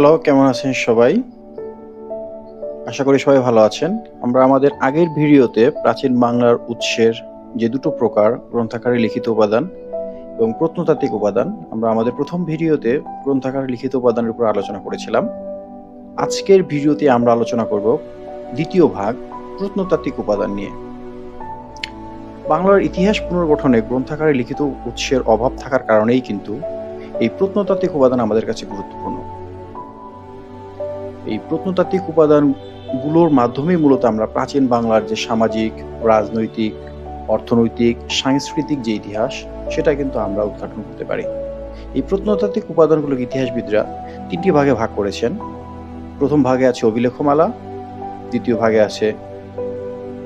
Hello কেমন আছেন সবাই? আশা করি সবাই ভালো আছেন। আমরা আমাদের আগের ভিডিওতে প্রাচীন বাংলার উৎসের যে দুটো প্রকার গ্রন্থাকারে লিখিত উপাদান এবং প্রত্নতাত্ত্বিক উপাদান, আমরা আমাদের প্রথম ভিডিওতে গ্রন্থাকারে লিখিত উপাদানের উপর আলোচনা করেছিলাম। আজকের ভিডিওতে আমরা আলোচনা করব দ্বিতীয় ভাগ, প্রত্নতাত্ত্বিক উপাদান নিয়ে। বাংলার ইতিহাস পুনর্গঠনে গ্রন্থাকারে লিখিত উৎসের অভাব থাকার কারণেই কিন্তু এই প্রত্নতাত্ত্বিক উপাদান আমাদের কাছে গুরুত্বপূর্ণ এই প্রত্নতাত্ত্বিক উপাদানগুলোর মাধ্যমে মূলত আমরা প্রাচীন বাংলার যে সামাজিক, রাজনৈতিক, অর্থনৈতিক, সাংস্কৃতিক যে ইতিহাস, সেটা কিন্তু আমরা উদ্ঘাটন করতে পারি। এই প্রত্নতাত্ত্বিক উপাদানগুলোকে ইতিহাসবিদরা তিনটি ভাগে ভাগ করেছেন। প্রথম ভাগে আছে অভিলেখমালা, দ্বিতীয় ভাগে আছে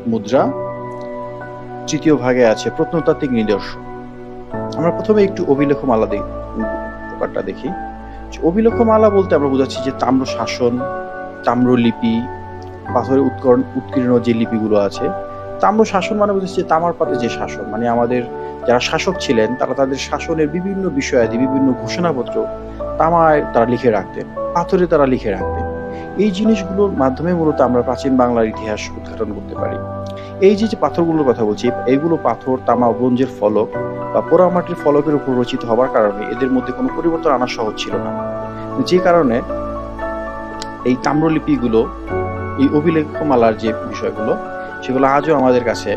মুদ্রা, তৃতীয় ভাগে আছে প্রত্নতাত্ত্বিক নিদর্শন। আমরা প্রথমে একটু অভিলেখমালা প্রকারটা দেখি। অভিলেখমালা বলতে আমরা বোঝাচ্ছি যে তাম্র শাসন তাম্রলিপি পাথরের উৎকরণ উৎকীর্ণ যে লিপিগুলো আছে, তাম্র শাসন মানে বোঝাচ্ছে যে তামার পাতে যে শাসন। মানে আমাদের যারা শাসক ছিলেন, তারা তাদের শাসনের বিভিন্ন বিষয়াদি, বিভিন্ন ঘোষণাপত্র তামায় তারা লিখে রাখতেন, পাথরে তারা লিখে রাখতেন। এই জিনিসগুলোর মাধ্যমে মূলত আমরা প্রাচীন বাংলার ইতিহাস উদ্ঘাটন করতে পারি। এই যে যে পাথরগুলোর কথা বলছি এইগুলো পাথর, তামা ব্রোঞ্জের ফলক বা পোড়ামাটির ফলকের উপর রচিত হবার কারণে এদের মধ্যে কোনো পরিবর্তন আনা সহজ ছিল না। যে কারণে এই তাম্রলিপিগুলো, এই অভিলেখমালার যে বিষয়গুলো, সেগুলো আজও আমাদের কাছে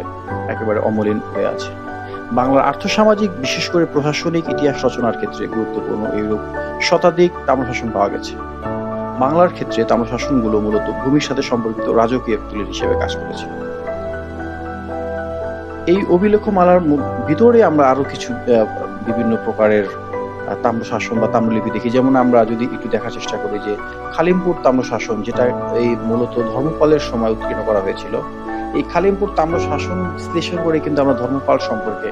একেবারে অমলিন হয়ে আছে। বাংলার আর্থসামাজিক, বিশেষ করে প্রশাসনিক ইতিহাস রচনার ক্ষেত্রে গুরুত্বপূর্ণ এইরূপ শতাধিক তাম্রশাসন পাওয়া গেছে। বাংলার ক্ষেত্রে তাম্রশাসনগুলো মূলত ভূমির সাথে সম্পর্কিত রাজকীয় দলিল হিসেবে কাজ করেছে। এই অভিলেখমালার ভিতরে আমরা আরও কিছু বিভিন্ন প্রকারের তাম্রশাসন বা তাম্রলিপি দেখি। যেমন আমরা যদি একটু দেখার চেষ্টা করি যে খালিমপুর তাম্রশাসন, যেটা এই মূলত ধর্মপালের সময় উৎকীর্ণ করা হয়েছিল, এই খালিমপুর তাম্রশাসন বিশ্লেষণ করে কিন্তু আমরা ধর্মপাল সম্পর্কে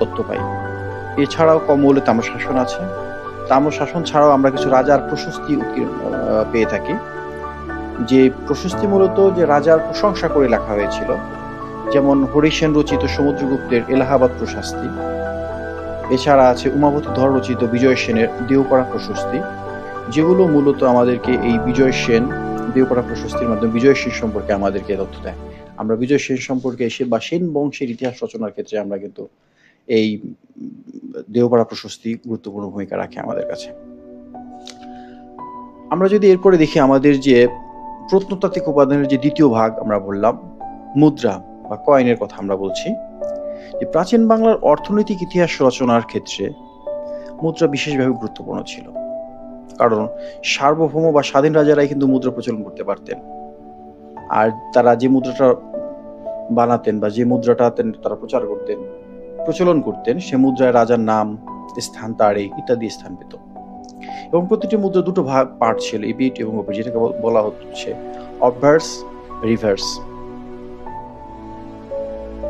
তথ্য পাই। এছাড়াও কমলে তাম্রশাসন আছে। তাম্রশাসন ছাড়াও আমরা কিছু রাজার প্রশস্তি পেয়ে থাকি। যে প্রশস্তি মূলত যে রাজার প্রশংসা করে লেখা হয়েছিল, যেমন হরিসেন রচিত সমুদ্রগুপ্তের এলাহাবাদ প্রশস্তি এছাড়া আছে উমাবতী ধর রচিত বিজয় সেনের দেওপাড়া প্রশস্তি, যেগুলো মূলত আমাদেরকে এই বিজয় সেন, দেওপাড়া প্রশস্তির মাধ্যমে বিজয় সেন সম্পর্কে আমাদেরকে তথ্য দেয়। আমরা বিজয় সেন সম্পর্কে এসে বা সেন বংশের ইতিহাস রচনার ক্ষেত্রে আমরা কিন্তু এই দেওপাড়া প্রশস্তি গুরুত্বপূর্ণ ভূমিকা রাখে আমাদের কাছে। আমরা যদি এরপরে দেখি আমাদের যে প্রত্নতাত্ত্বিক উপাদানের যে দ্বিতীয় ভাগ আমরা বললাম, মুদ্রা বা কয়েনের কথা আমরা বলছি। যে প্রাচীন বাংলার অর্থনৈতিক ইতিহাস রচনার ক্ষেত্রে মুদ্রা বিশেষভাবে গুরুত্বপূর্ণ ছিল। কারণ সার্বভৌম বা স্বাধীন রাজারাই কিন্তু মুদ্রা প্রচলন করতে পারতেন। আর তারা যে মুদ্রাটা বানাতেন বা যে মুদ্রাটা তারা প্রচার করতেন, প্রচলন করতেন, সে মুদ্রায় রাজার নাম, স্থান, তারিখ ইত্যাদি স্থান পেত। এবং প্রতিটি মুদ্রা দুটো ভাগ পার্ট ছিল এবং যেটাকে বলা হচ্ছে অবভার্স, রিভার্স।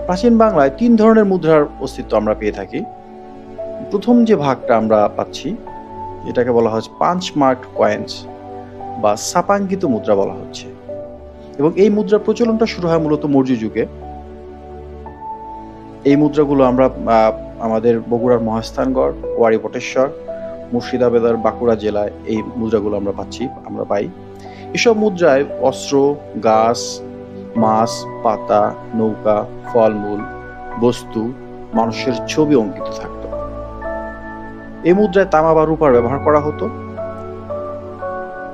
প্রাচীন বাংলায় তিন ধরনের মুদ্রার অস্তিত্ব আমরা পেয়ে থাকি। প্রথম যে ভাগটা আমরা পাচ্ছি যেটাকে বলা হচ্ছে পাঁচ মার্ক কয়েন্স বা সাপাঙ্কিত মুদ্রা বলা হচ্ছে। এবং এই মুদ্রার প্রচলনটা শুরু হয় মূলত মৌর্য যুগে। এই মুদ্রাগুলো আমরা আমাদের বগুড়ার মহাস্থানগড়, ওয়ারি বটেশ্বর, মুর্শিদাবাদের বাঁকুড়া জেলায় এই মুদ্রাগুলো আমরা পাচ্ছি, আমরা পাই। এসব মুদ্রায় অস্ত্র, গাছ মাছ, পাতা, নৌকা, ফলমূল, বস্তু, মানুষের ছবি অঙ্কিত থাকত। এই মুদ্রায় তামা বা রূপার ব্যবহার করা হতো।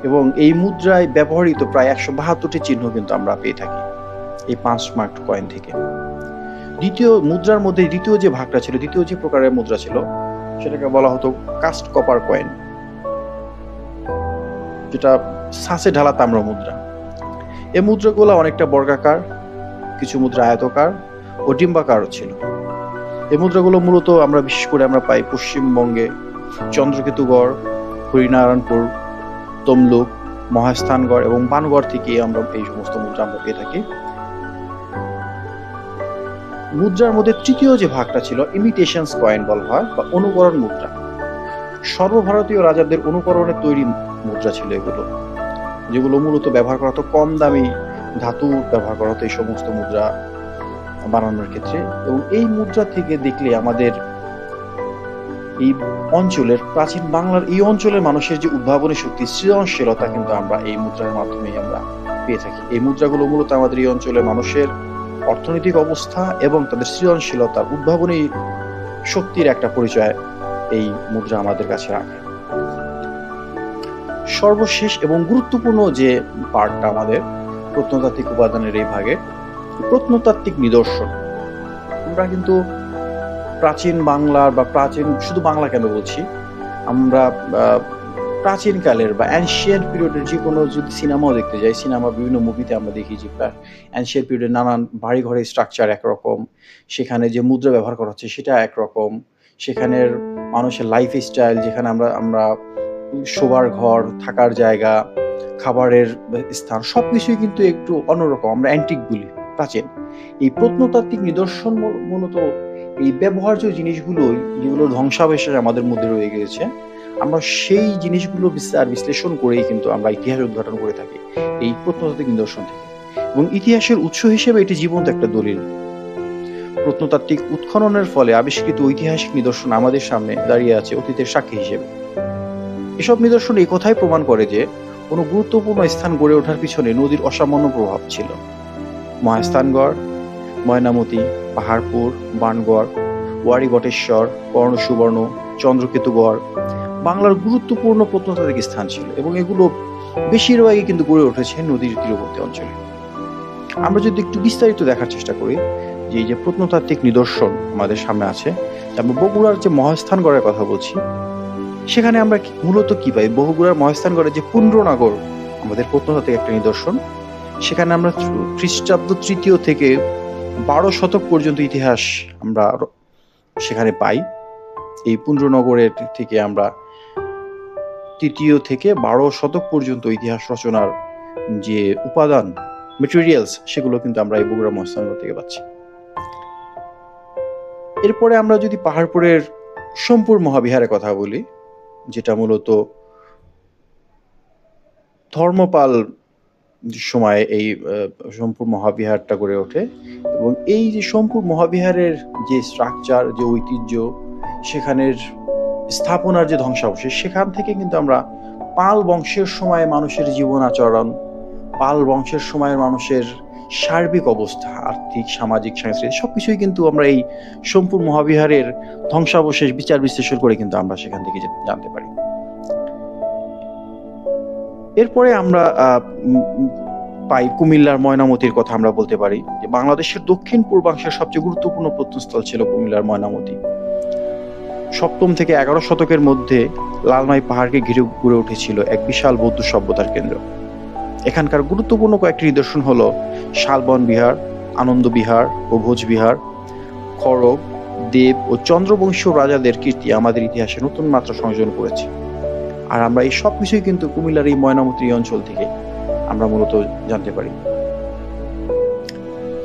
এবং এই মুদ্রায় ব্যবহৃত প্রায় একশো বাহাত্তরটি চিহ্ন কিন্তু আমরা পেয়ে থাকি এই পাঁচ মার্ক কয়েন থেকে। দ্বিতীয় মুদ্রার মধ্যে দ্বিতীয় যে ভাগটা ছিল, দ্বিতীয় যে প্রকারের মুদ্রা ছিল, সেটাকে বলা হতো কাস্ট কপার কয়েন। যেটা সাঁচে ঢালা তাম্র মুদ্রা। এই মুদ্রাগুলো অনেকটা বর্গাকার, কিছু মুদ্রা আয়তকার ও ডিম্বাকারও ছিল। এই মুদ্রাগুলো মূলত আমরা বিশেষ করে আমরা পাই পশ্চিমবঙ্গে চন্দ্রকেতুগড়, হরিনারায়ণপুর, তমলুক, মহাস্থানগড় এবং বানগড় থেকে আমরা এই সমস্ত মুদ্রা আমরা পেয়ে থাকি। মুদ্রার মধ্যে তৃতীয় যে ভাগটা ছিল ইমিটেশনস কয়েন বলা হয় বা অনুকরণ মুদ্রা। সর্বভারতীয় রাজাদের অনুকরণে তৈরি মুদ্রা ছিল এগুলো। যেগুলো মূলত ব্যবহার করা হতো কম দামি ধাতু ব্যবহার করা হতো এই সমস্ত মুদ্রা বানানোর ক্ষেত্রে। এবং এই মুদ্রা থেকে দেখলে আমাদের এই অঞ্চলের, প্রাচীন বাংলার এই অঞ্চলের মানুষের যে উদ্ভাবনী শক্তি, সৃজনশীলতা কিন্তু আমরা এই মুদ্রার মাধ্যমেই আমরা পেয়ে থাকি। এই মুদ্রাগুলো মূলত আমাদের এই অঞ্চলের মানুষের অর্থনৈতিক অবস্থা এবং তাদের সৃজনশীলতার উদ্ভাবনী শক্তির একটা পরিচয় এই মুদ্রা আমাদের কাছে রাখে। সর্বশেষ এবং গুরুত্বপূর্ণ যে পার্টটা আমাদের প্রত্নতাত্ত্বিক উপাদানের এই ভাগে, প্রত্নতাত্ত্বিক নিদর্শন। আমরা কিন্তু প্রাচীন বাংলার বা প্রাচীন, শুধু বাংলা কেন বলছি? আমরা প্রাচীনকালের বা অ্যানশিয়েন্ট পিরিয়ডের যে কোনো যদি সিনেমাও দেখতে যাই সিনেমা বিভিন্ন মুভিতে আমরা দেখি যে অ্যানশিয়েন্ট পিরিয়ডের নানান বাড়ি ঘরের স্ট্রাকচার একরকম, সেখানে যে মুদ্রা ব্যবহার করা হচ্ছে সেটা একরকম, সেখানের মানুষের লাইফ স্টাইল যেখানে আমরা আমরা শোবার ঘর, থাকার জায়গা, খাবারের স্থান সব কিছুই কিন্তু একটু অন্যরকম, আমরা অ্যান্টিক বলি, প্রাচীন। এই প্রত্নতাত্ত্বিক নিদর্শন মূলত এই ব্যবহার্য জিনিসগুলো যেগুলো ধ্বংসাবশেষ আমাদের মধ্যে রয়ে গিয়েছে। আমরা সেই জিনিসগুলো বিচার বিশ্লেষণ করেই কিন্তু আমরা ইতিহাস উদ্ঘাটন করে থাকি এই প্রত্নতাত্ত্বিক নিদর্শন থেকে। এবং ইতিহাসের উৎস হিসেবে এটি জীবন্ত একটা দলিল। প্রত্নতাত্ত্বিক উৎখননের ফলে আবিষ্কৃত ঐতিহাসিক নিদর্শন আমাদের সামনে দাঁড়িয়ে আছে অতীতের সাক্ষী হিসেবে। এসব নিদর্শন এই কথাই প্রমাণ করে যে কোনো গুরুত্বপূর্ণ স্থান গড়ে ওঠার পিছনে নদীর অসামান্য প্রভাব ছিল। মহাস্থানগড়, ময়নামতি, পাহাড়পুর, বানগড় ওয়ারি বটেশ্বর কর্ণ সুবর্ণ চন্দ্রকেতুগড় বাংলার গুরুত্বপূর্ণ প্রত্নতাত্ত্বিক স্থান ছিল এবং এগুলো বেশিরভাগই কিন্তু গড়ে উঠেছে নদীর তীরবর্তী অঞ্চলে। আমরা যদি একটু বিস্তারিত দেখার চেষ্টা করি যে এই যে প্রত্নতাত্ত্বিক নিদর্শন আমাদের সামনে আছে আমরা বগুড়ার যে মহাস্থানগড়ের কথা বলছি সেখানে আমরা মূলত কি পাই? বগুড়ার মহাস্থানগড়ের যে পুণ্ড্রনগর আমাদের প্রত্নতাত্ত্বিক একটা নিদর্শন, সেখানে আমরা খ্রিস্টাব্দ তৃতীয় থেকে বারো শতক পর্যন্ত ইতিহাস আমরা সেখানে পাই। এই পুণ্ড্রনগরের থেকে আমরা তৃতীয় থেকে বারো শতক পর্যন্ত ইতিহাস রচনার যে উপাদান মেটেরিয়ালস সেগুলো কিন্তু আমরা এই বগুড়া মহাস্থানগড় থেকে পাচ্ছি। এরপরে আমরা যদি পাহাড়পুরের সোমপুর মহাবিহারের কথা বলি যেটা মূলত ধর্মপাল সময়ে এই সোমপুর মহাবিহারটা গড়ে ওঠে এবং এই যে সোমপুর মহাবিহারের যে স্ট্রাকচার যে ঐতিহ্য, সেখানের স্থাপনার যে ধ্বংসাবশেষ, সেখান থেকে কিন্তু আমরা পাল বংশের সময় মানুষের জীবন আচরণ, পাল বংশের সময়ের মানুষের সার্বিক অবস্থা, আর্থিক, সামাজিক, সাংস্কৃতিক, সবকিছুই কিন্তু আমরা এই সোমপুর মহাবিহারের ধ্বংসাবশেষ বিচার বিশ্লেষণ করে কিন্তু আমরা সেখান থেকে জানতে পারি। এরপরে আমরা পাই কুমিল্লার ময়নামতির কথা আমরা বলতে পারি যে বাংলাদেশের দক্ষিণ পূর্বাংশের সবচেয়ে গুরুত্বপূর্ণ প্রত্নস্থল ছিল কুমিল্লার ময়নামতি। সপ্তম থেকে এগারো শতকের মধ্যে লালমাই পাহাড়কে ঘিরে গড়ে উঠেছিল এক বিশাল বৌদ্ধ সভ্যতার কেন্দ্র। এখানকার গুরুত্বপূর্ণ কয়েকটি নিদর্শন হলো শালবন বিহার, আনন্দ বিহার ও ভোজ বিহার, খড়গ, দেব ও চন্দ্রবংশীয় রাজাদের কীর্তি আমাদের ইতিহাসে নতুন মাত্রা সংযোজন করেছে। আর আমরা এই সব কিছুই কিন্তু কুমিল্লার এই ময়নামতি অঞ্চল থেকে আমরা মূলত জানতে পারি।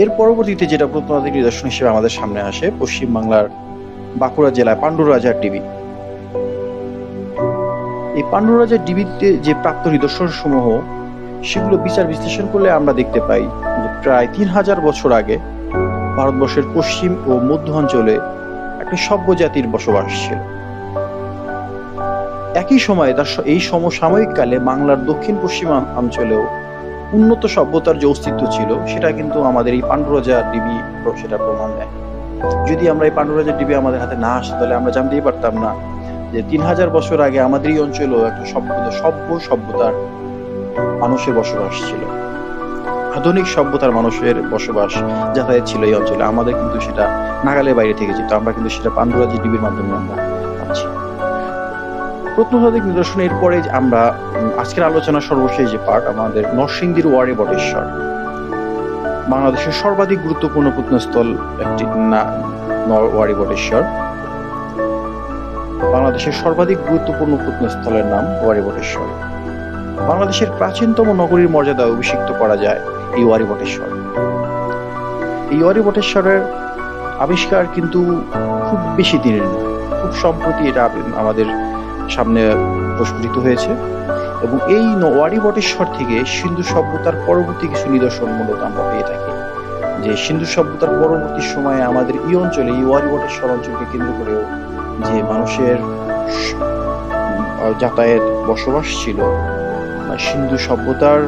এর পরবর্তীতে যেটা প্রত্নতাত্ত্বিক নিদর্শন হিসেবে আমাদের সামনে আসে, পশ্চিম বাংলার বাঁকুড়া জেলায় পাণ্ডু রাজার ডিবি। এই পাণ্ডু রাজার ডিবিতে যে প্রাপ্ত নিদর্শন সমূহ সেগুলো বিচার বিশ্লেষণ করলে আমরা দেখতে পাই যে প্রায় তিন হাজার বছর আগে ভারতবর্ষের পশ্চিম ও মধ্য অঞ্চলে একটা সভ্য জাতির বসবাস ছিল। একই সময়ে তার এই সমসাময়িক কালে বাংলার দক্ষিণ পশ্চিম অঞ্চলেও উন্নত সভ্যতার যে অস্তিত্ব ছিল, সেটা কিন্তু আমাদের এই পাণ্ডুরাজা ডিবি সেটা প্রমাণ দেয়। যদি আমরা এই পাণ্ডুরাজা ডিবি আমাদের হাতে না আসতো তাহলে আমরা জানতেই পারতাম না যে তিন হাজার বছর আগে আমাদের এই অঞ্চলেও একটা সভ্য সভ্য সভ্যতার মানুষের বসবাস ছিল। আধুনিক সভ্যতার মানুষের বসবাস যাতায়াত ছিল এই অঞ্চলে, আমাদের কিন্তু সেটা নাগালের বাইরে থেকে যেত। আমরা কিন্তু সেটা পাণ্ডুরাজি টিভির মাধ্যমে আমরা পাচ্ছি। প্রত্নতাত্ত্বিক নিদর্শন এরপরে যে আমরা আজকের আলোচনার সর্বশেষ যে পার্ট আমাদের নরসিংদীর ওয়ারে বটেশ্বর। বাংলাদেশের সর্বাধিক গুরুত্বপূর্ণ প্রত্নস্থল একটি ওয়ারি বটেশ্বর। বাংলাদেশের সর্বাধিক গুরুত্বপূর্ণ প্রত্নস্থলের নাম ওয়ারি বটেশ্বর। বাংলাদেশের প্রাচীনতম নগরীর মর্যাদা অভিষিক্ত করা যায় এই ওয়ারি বটেশ্বর। এই ওয়ারি বটেশ্বরের আবিষ্কার কিন্তু খুব বেশি দিনের না, খুব সম্প্রতি এটা আমাদের সামনে প্রস্ফুটিত হয়েছে এবং এই ওয়ারি বটেশ্বর থেকে সিন্ধু সভ্যতার পরবর্তী কিছু নিদর্শন মূলত আমরা পেয়ে থাকি। যে সিন্ধু সভ্যতার পরবর্তী সময়ে আমাদের এই অঞ্চলে, এই ওয়ারি বটেশ্বর অঞ্চলকে কেন্দ্র করেও যে মানুষের যাতায়াত বসবাস ছিল সিন্ধু সভ্যতার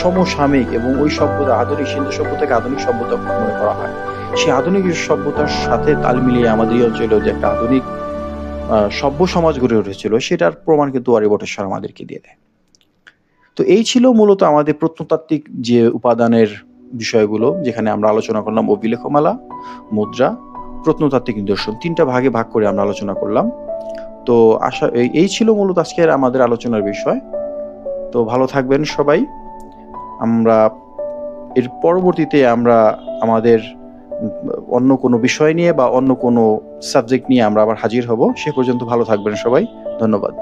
সমসাময়িক এবং ওই সভ্যতা আধুনিক সিন্ধু সভ্যতাকে আধুনিক সভ্যতা মনে করা হয়। সেই আধুনিক সভ্যতার সাথে তাল মিলিয়ে আমাদের এই অঞ্চলেও যে একটা আধুনিক সভ্য সমাজ গড়ে উঠেছিল, সেটার প্রমাণ কিন্তু ওয়ারি বটেশ্বর আমাদেরকে দিয়ে দেয়। তো এই ছিল মূলত আমাদের প্রত্নতাত্ত্বিক যে উপাদানের বিষয়গুলো, যেখানে আমরা আলোচনা করলাম অভিলেখমালা, মুদ্রা, প্রত্নতাত্ত্বিক নিদর্শন, তিনটা ভাগে ভাগ করে আমরা আলোচনা করলাম। তো আশা এই ছিল মূলত আজকের আমাদের আলোচনার বিষয়। তো ভালো থাকবেন সবাই। আমরা এর পরবর্তীতে আমরা আমাদের অন্য কোনো বিষয় নিয়ে বা অন্য কোনো সাবজেক্ট নিয়ে আমরা আবার হাজির হব। সে পর্যন্ত ভালো থাকবেন সবাই। ধন্যবাদ।